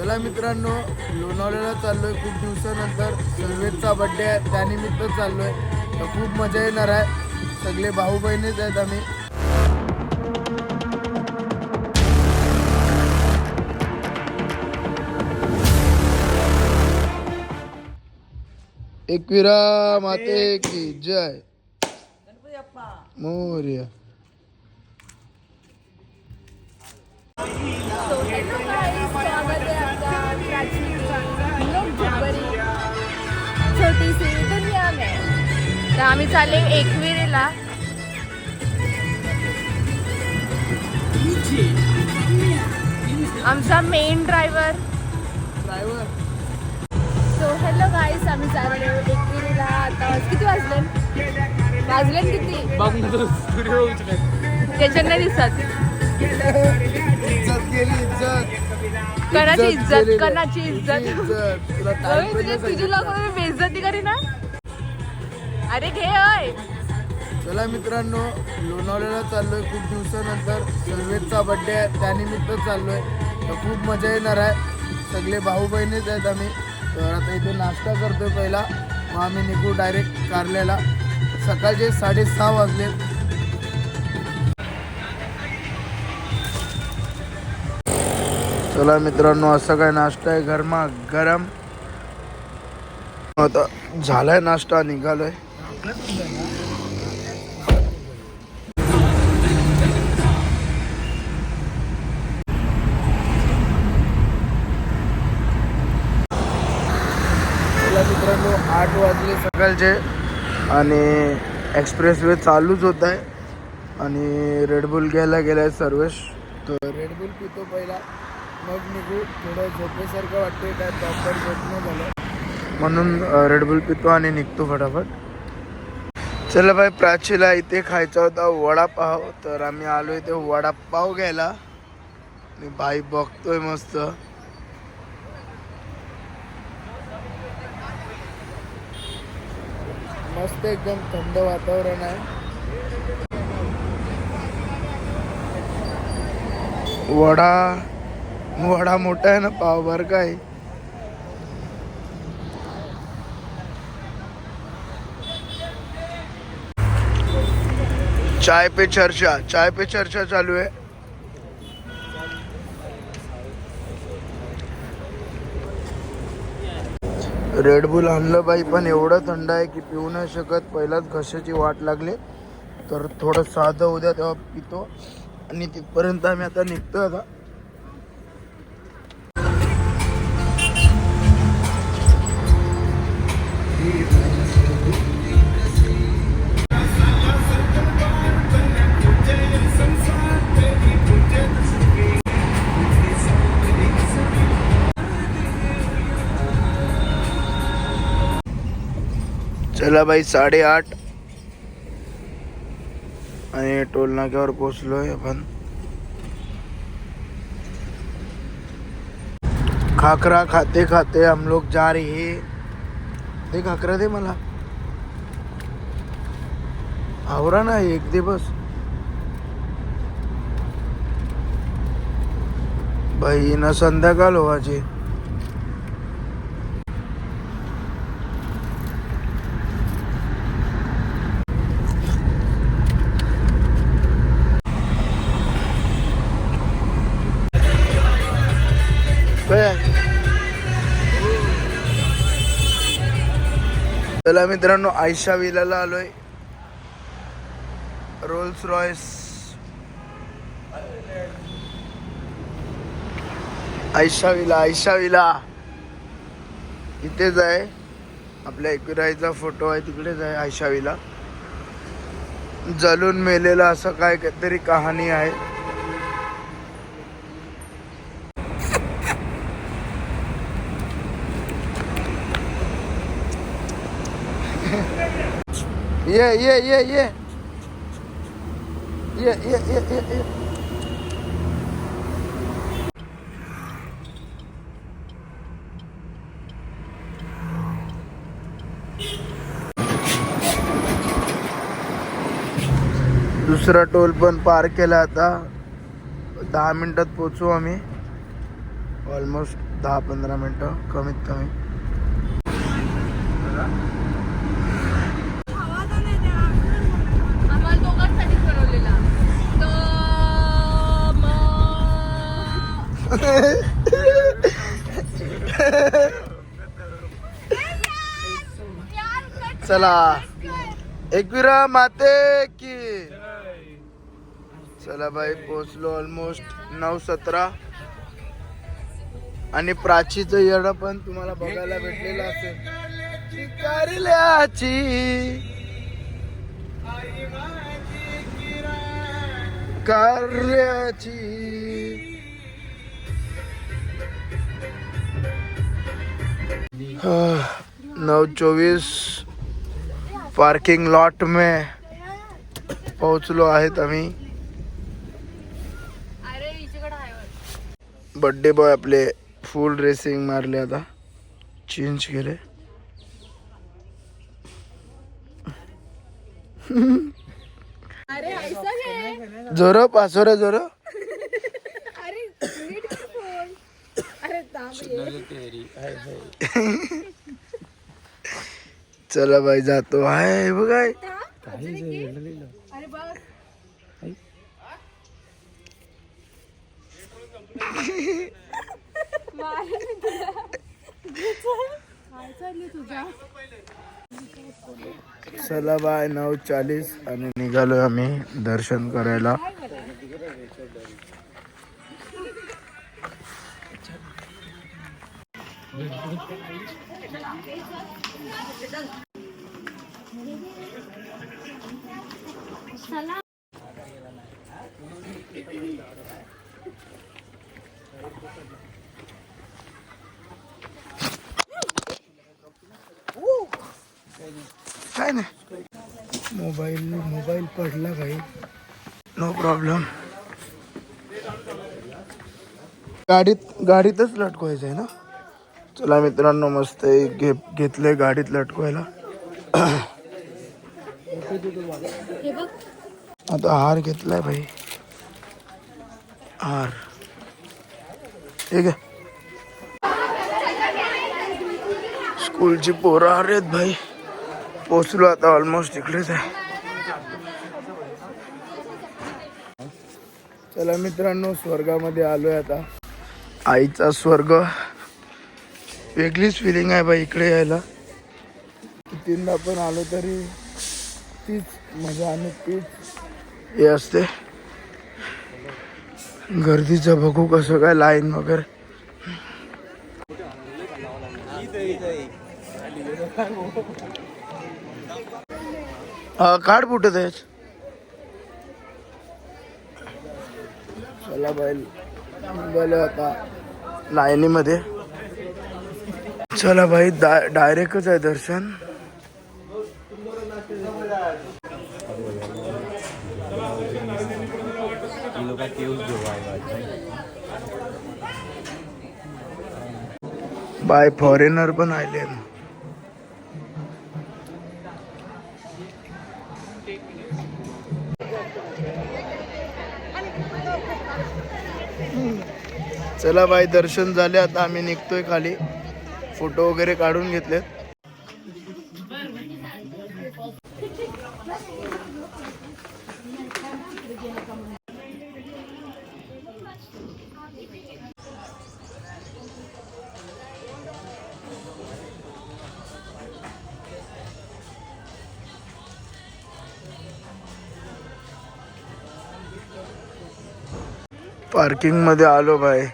चला मित्रांनो लोणावळ्याला चाललोय खूप दिवसानंतर. सर्वेचा बड्डे आहे त्यानिमित्त चाललोय. तर खूप मजा येणार आहे. सगळे भाऊ बहिणीच आहेत आम्ही. एकविरा माते की जय. मोर्या. छोटीशी दुनिया में। तर आम्ही चालले एकविरीला। आमचा main driver driver so hello guys आम्ही चाललो एकविरीला. आता किती वाजले? वाजले किती? त्याच्यात नाही दिसत. इज्जत. कणाची इज्जत. कणाची इज्जत. तुझी अरे. लोक बेइज्जती करी ना? अरे घे अय चला मित्रांनो लोणावळ्याला चाललोय खूप दिवसानंतर. सर्वेचा बड्डे आहे त्यानिमित्त चाललोय. तर खूप मजा येणार आहे. सगळे भाऊ बहिणीच आहेत आम्ही. तर आता इथे नाश्ता करतोय पहिला. मग आम्ही निघू डायरेक्ट कारल्याला. सकाळचे साडेसहा वाजले चला मित्रांनो असं काय नाश्ता आहे? गरमा गरम आता झालाय नाश्ता निघालोय. मित्रांनो आठ वाजले सकाळचे आणि एक्सप्रेस वे चालूच होत आहे. आणि रेडबुल घ्यायला गेलाय सर्वेश. तर रेडबुल पितो पहिला. मग निघू. थोडं झोपेसारखं वाटते काय प्रॉपर झोप नाही झालं. म्हणून रेडबुल पितो आणि निघतो फटाफट. चला भाई प्राचीला इथे खायचा होता वडापाव. तर आम्ही आलो इथे वडापाव घ्यायला. आणि भाई बघतोय मस्त. मस्त एकदम थंड वातावरण आहे. वडा वडा मोठा आहे ना पाव भर काय चाय पे चर्चा चाय पे चर्चा चालू आहे. रेडबुल आणलं बाई पण एवढं थंड आहे की पिऊ नाही शकत. पहिलाच घशाची वाट लागली. तर थोडं साधं उद्या तेव्हा पितो. आणि तिथपर्यंत आम्ही आता निघतो आता. चला बाई साडेआठ आणि टोल नाक्यावर पोचलोय आपण खाकरा खाते खाते हम लोग जा रहे हैं। दे घाकरा दे मला. आवरा ना एक दे बस. बाई ना संध्याकाळ व्हायची. चला मित्रांनो आयशा विलाला आलोय. Rolls Royce Ayesha villa Ayesha villa. इथेच आहे. आपल्या एकविराईचा फोटो आहे तिकडेच आहे आयशा विला. जलून मेलेला असं काय काहीतरी कहाणी आहे. ये ये ये ये। ये ये ये ये ये। दुसरा टोल पण पार केला आता. दहा मिनिटात पोचू आम्ही. ऑलमोस्ट दहा पंधरा मिनटं कमीत कमी आम्हाला दोघांसाठी ठरवलेला तर मग चला. एकविरा माते की. चला बाई पोचलो ऑलमोस्ट नऊ सतरा. आणि प्राचीचं येणं पण तुम्हाला बघायला भेटलेलं असेल. कार्याची. नौ चौबीस पार्किंग लॉट में पोहोचलो आहेत आम्ही. बड्डे बॉय आपले फुल रेसिंग मारले आता चेंज केले घे जोर पासोरे जोर अरे नीट फोन अरे थांब ये. चला बाई जातो हाय बघाय चला बाय नऊ चाळीस आणि निघालो आम्ही दर्शन करायला काय नाही. मोबाईल मोबाईल पडला काही. नो प्रॉब्लेम गाडीत गाडीतच लटकवायचं आहे ना? चला मित्रांनो मस्त एक घे घेतलंय गाडीत लटकवायला आता हार घेतलाय भाई हार. ठीक आहे. स्कूलची पोरं हार आहेत भाई पोचलो आता ऑलमोस्ट इकडेच आहे. चला मित्रांनो स्वर्गामध्ये आलोय आता. आईचा स्वर्ग. वेगळीच फिलिंग आहे बाई इकडे यायला. तीनदा पण आलो तरी तीच मजा आणि तीच हे असते. गर्दीचं बघू कसं काय लाईन वगैरे. काढ फुटत आहे चला बैल बैल आता. लाईनीमध्ये. चला भाई डायरेक्टच आहे दर्शन. बाय फॉरेनर पण आले. चला बाई दर्शन झाले आता आम्ही निघतोय खाली. फोटो वगैरे काढून घेतलेत. पार्किंगमध्ये आलो बाय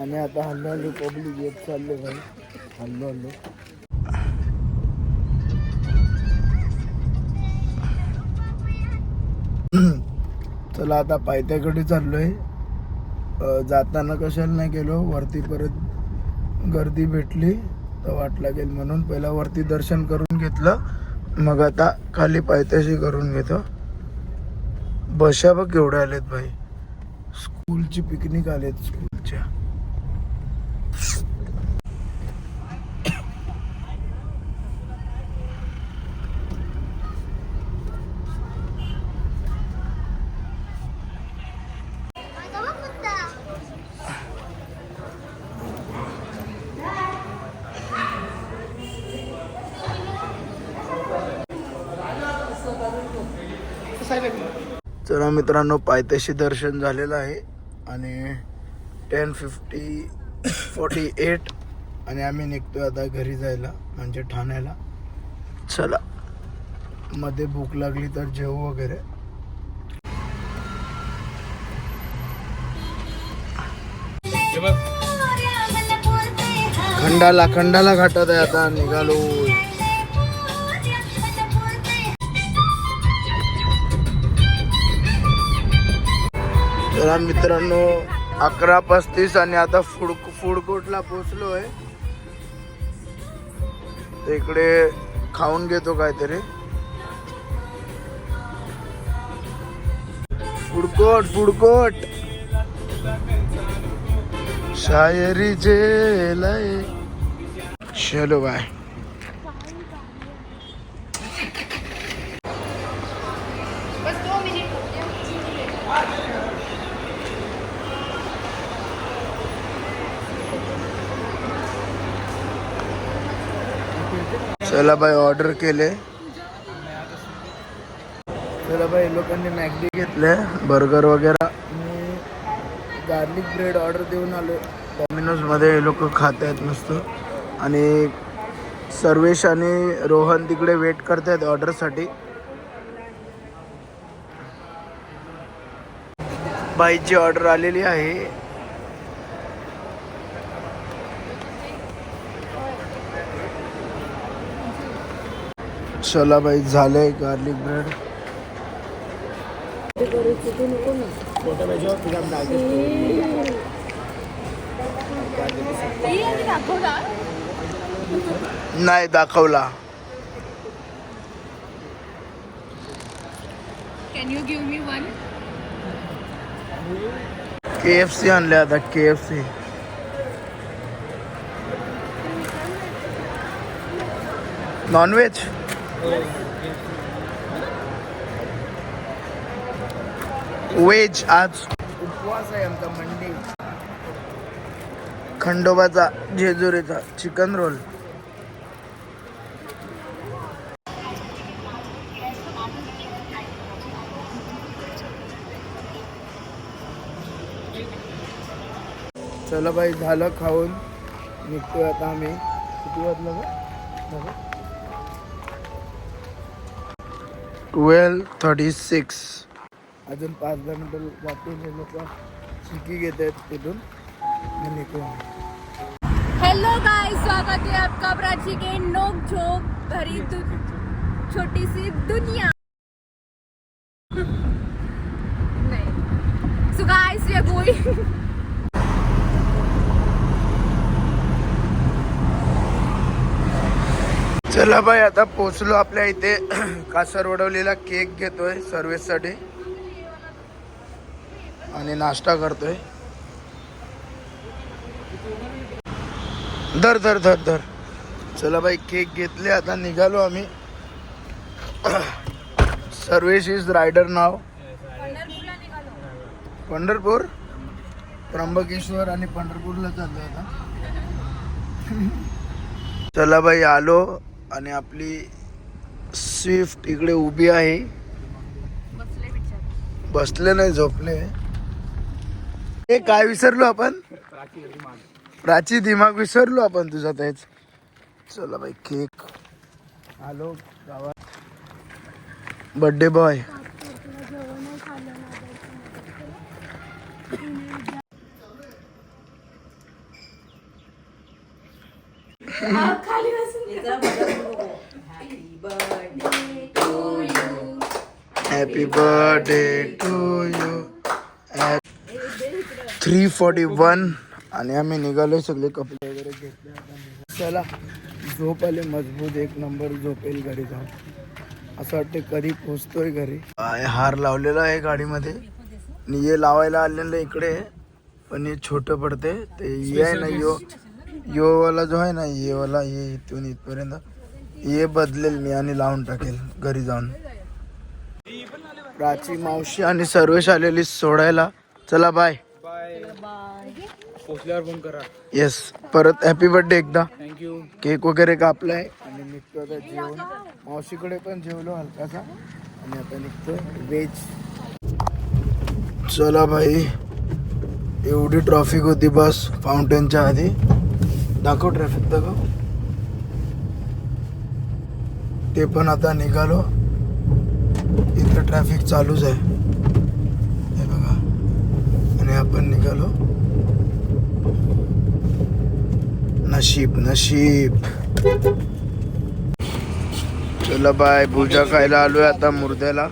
आणि आता हल्लो हल्लो पब्लिक येत चालले भाई. हल्लो हल्लो चला आता पायथ्याकडे चाललोय. जाताना कशाला नाही गेलो वरती परत गर्दी भेटली तर वाट लागेल म्हणून. पहिला वरती दर्शन करून घेतलं मग आता खाली पायथ्याशी करून घेतो. बशा बघ केवढ्या आलेत भाई. स्कूलची पिकनिक आलेत स्कूलच्या चला मित्रांनो पायथ्याशी दर्शन झालेलं आहे. आणि टेन फिफ्टी फोर्टी एट आणि आम्ही निघतोय आता घरी जायला म्हणजे ठाण्याला. चला. मध्ये भूक लागली तर जेवू वगैरे. खंडाला खंडाला घाटात आहे आता निघालो चला मित्रांनो अकरा पस्तीस आणि आता फूड फूड कोर्टला पोचलो आहे इकडे खाऊन घेतो काहीतरी. Food court food court. शायरी लय चलो बाय. चला बाई ऑर्डर केले. चला बाई लोकांनी मॅगडी घेतले बर्गर वगैरे. मी गार्लिक ब्रेड ऑर्डर देऊन आलो. डॉमिनोजमध्ये हे लोक खात आहेत नुसतं. आणि सर्वेश आणि रोहन तिकडे वेट करतायत ऑर्डरसाठी बाईची ऑर्डर आलेली आहे. चला बाई झालंय गार्लिक ब्रेड नाही दाखवला. Can you give me one K F C आणले आता K F C non veg veg आज उपवास आहे आमचा मंडे. खंडोबाचा जेजुरीचा चिकन रोल. चला बाई झालं खाऊन. निघतोय आता आम्ही. किती वाजलं ट्वेल्व थर्टी सिक्स। अजून पाच दहा मिनटं जातील हे लोक शिकी घेत आहेत तिथून. हेलो गाइस स्वागत है आपका प्राची के नोक झोंक भरी छोटी सी दुनिया. चला बाई आता पोचलो आपल्या इथे. कासर वडवलेला केक घेतोय सर्व्हिससाठी. आणि नाश्ता करतोय. धर धर धर धर. चला बाई केक घेतले आता निघालो आम्ही. सर्वेश इज रायडर नाव पंढरपूर? त्र्यंबकेश्वर आणि पंढरपूरला चाललो आता. चला बाई आलो. आणि आपली स्विफ्ट इकडे उभी आहे. बसले नाही झोपले. हे काय विसरलो आपण? प्राची दिमाग विसरलो आपण तुझा तेच. चला बाई केक. आलो गावात. Birthday boy. Happy birthday to you three forty one आणि आम्ही निघालोय सगळे कपडे वगैरे घेतले निघालो. चला झोप आले मजबूत एक नंबर झोपेल घरी जाऊन. असं वाटतं कधी पोचतोय घरी. काय हार लावलेला आहे गाडीमध्ये. आणि हे लावायला आलेलं इकडे. पण हे छोटं पडते ते ये आहे ना यो. यो वाला जो आहे ना ये वाला ये इथून इथपर्यंत ये बदलेल मी आणि लावून टाकेल घरी जाऊन. प्राची मावशी आणि सर्वेश आलेली सोडायला. चला बाय पोचल्यावर फोन करा. येस परत हॅपी बर्थडे एकदा. थँक्यू केक वगैरे कापलाय. आणि निघतो आता जेवण मावशीकडे पण जेवलो हलकासा. आणि आता निघतो व्हेज चला भाई एवढी ट्रॉफिक होती बस फाउंटेनच्या आधी. दाखव ट्रॅफिक दाखव. ते पण आता निघालो. इथं ट्रॅफिक चालूच आहे. हे बघा. आणि आपण निघालो. नशीब नशीब. चला बाय पूजा खायला आलोय आता मुर्द्याला.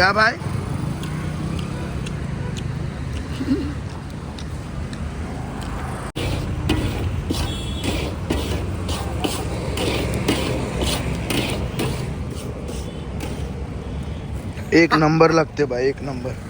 क्या भाई? एक नंबर लगते भाई एक नंबर।